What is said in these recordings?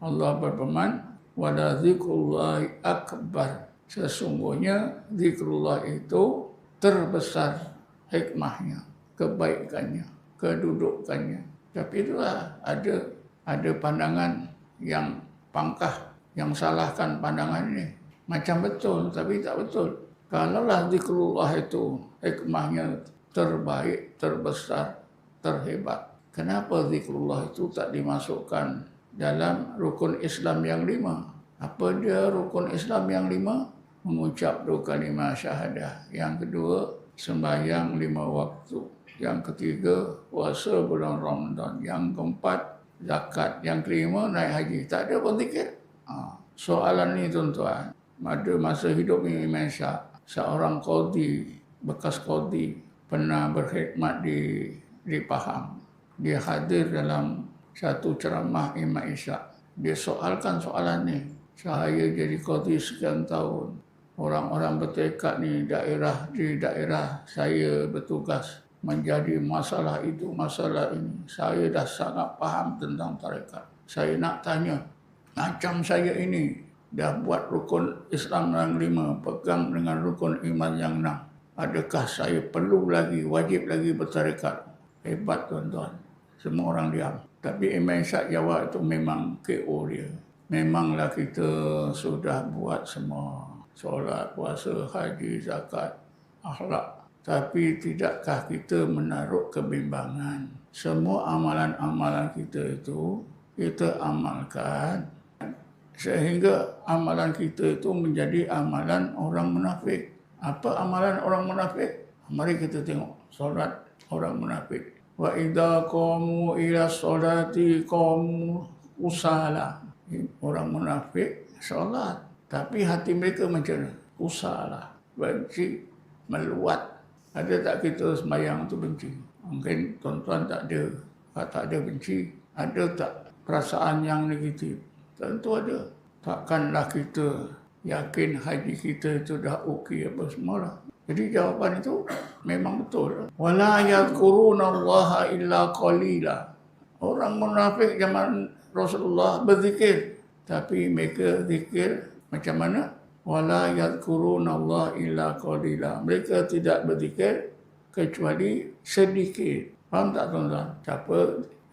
Allah berfirman, "Wala dzikrullahi akbar." Sesungguhnya zikrullah itu terbesar hikmahnya, kebaikannya, kedudukannya. Tapi itulah ada ada pandangan yang pangkah yang salahkan pandangan ini. Macam betul tapi tak betul. Kalaulah zikrullah itu hikmahnya terbaik, terbesar, terhebat. Kenapa zikrullah itu tak dimasukkan dalam rukun Islam yang lima? Apa dia rukun Islam yang lima? Mengucap dua kalimah syahadah. Yang kedua, sembahyang lima waktu. Yang ketiga, puasa bulan Ramadan. Yang keempat, zakat. Yang kelima, naik haji. Tak ada pun zikir. Ha. Soalan ni tuan-tuan, pada masa hidup Imam Syak, seorang kodi, bekas kodi, pernah berkhidmat di di Pahang. Dia hadir dalam satu ceramah Imam Isyak. Dia soalkan soalan ni. Saya jadi kodi sekian tahun. Orang-orang bertekad ni daerah di daerah saya bertugas menjadi masalah itu, masalah ini. Saya dah sangat faham tentang tarekat. Saya nak tanya, macam saya ini dah buat rukun Islam yang lima, pegang dengan rukun iman yang enam. Adakah saya perlu lagi, wajib lagi bertarekat? Hebat tuan-tuan. Semua orang diam. Tapi Imam Syak jawab itu memang KO dia. Memanglah kita sudah buat semua. Solat, puasa, haji, zakat, akhlak. Tapi tidakkah kita menaruh kebimbangan? Semua amalan-amalan kita itu kita amalkan sehingga amalan kita itu menjadi amalan orang munafik. Apa amalan orang munafik? Mari kita tengok solat orang munafik. Wa idza qamu ila salati qamu usala. Orang munafik solat tapi hati mereka macam usala, benci, meluat. Ada tak kita sembahyang tu benci? Mungkin tuan-tuan tak ada. Tak ada benci. Ada tak perasaan yang negatif? Tentu ada. Takkanlah kita yakin haji kita itu dah okey apa semualah. Jadi jawapan itu memang betul. Wala yadhkuruna Allah illa qalila. Orang munafik zaman Rasulullah berzikir tapi mereka zikir macam mana? Wala yadhkuruna Allah illa qalila. Mereka tidak berzikir kecuali sedikit. Faham tak tuan-tuan? Siapa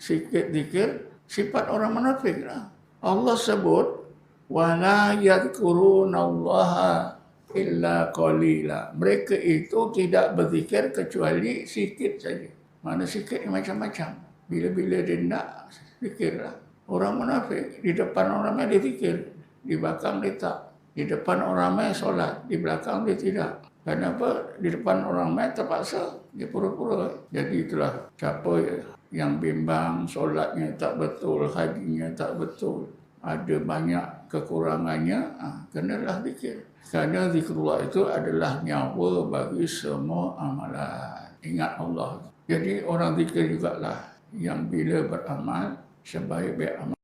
sikit zikir sifat orang munafik lah. Allah sebut wala yadhkurunallaha illa qalila. Mereka itu tidak berzikir kecuali sikit saja. Mana sikit macam-macam. Bila-bila dia nak zikirlah. Orang munafik di depan orang ramai dia zikir, di belakang dia tak. Di depan orang ramai solat, di belakang dia tidak. Kenapa? Di depan orang ramai terpaksa dia pura-pura. Jadi itulah siapa yang bimbang solatnya tak betul, hajinya tak betul, ada banyak kekurangannya, ah, kenalah zikir. Kerana zikrullah itu adalah nyawa bagi semua amalan. Ingat Allah. Jadi orang zikir juga lah yang bila beramal sebaik-baik amal.